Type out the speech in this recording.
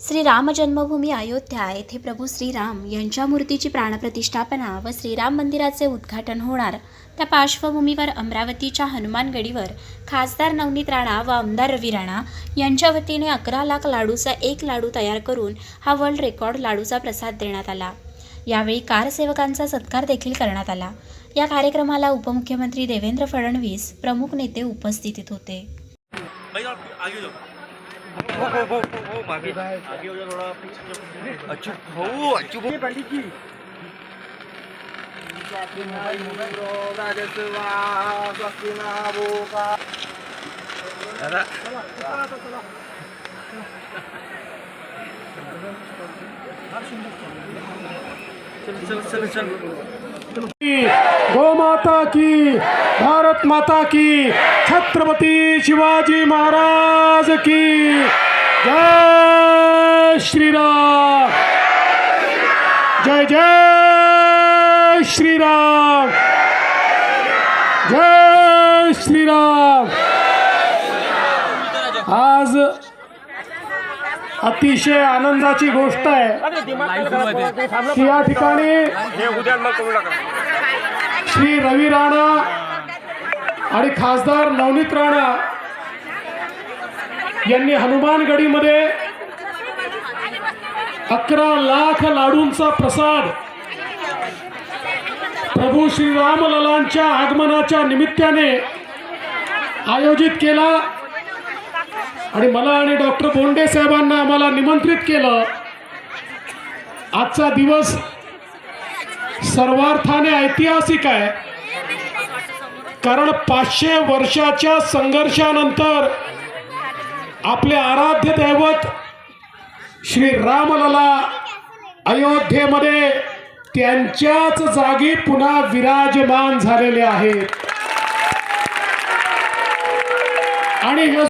श्री राम जन्मभूमी अयोध्या येथे प्रभू श्रीराम यांच्या मूर्तीची प्राणप्रतिष्ठापना व श्रीराम मंदिराचे उद्घाटन होणार. त्या पार्श्वभूमीवर अमरावतीच्या हनुमानगडीवर खासदार नवनीत राणा व आमदार रवी राणा यांच्या वतीने अकरा लाख लाडूचा एक लाडू तयार करून हा वर्ल्ड रेकॉर्ड लाडूचा प्रसाद देण्यात आला. यावेळी कारसेवकांचा सत्कार देखील करण्यात आला. या कार्यक्रमाला उपमुख्यमंत्री देवेंद्र फडणवीस प्रमुख नेते उपस्थित होते. अच्छू हो अच्छू भाऊ पंडित जी दादा. चल चल चल चल. गौ माता की। भारत माता की। छत्रपती शिवाजी महाराज की। जय श्रीराम। जय जय श्रीराम। जय श्रीराम। आज अतिशय आनंदाची गोष्ट आहे. या ठिकाणी श्री रवी राणा आणि खासदार नवनीत राणा यांनी हनुमानगडीमध्ये अकरा लाख लाडूंचा प्रसाद प्रभू श्रीरामललांच्या आगमनाच्या निमित्ताने आयोजित केला. आणि मला आणि डॉक्टर बोंडे साहेबांना आम्हाला निमंत्रित केलं. आजचा दिवस सर्वार्थाने ऐतिहासिक आहे. कारण पाचशे वर्षाच्या संघर्षानंतर आपले आराध्य दैवत श्री रामलला अयोध्येमध्ये त्यांच्याच जागी पुन्हा विराजमान झालेले आहेत. आणि हे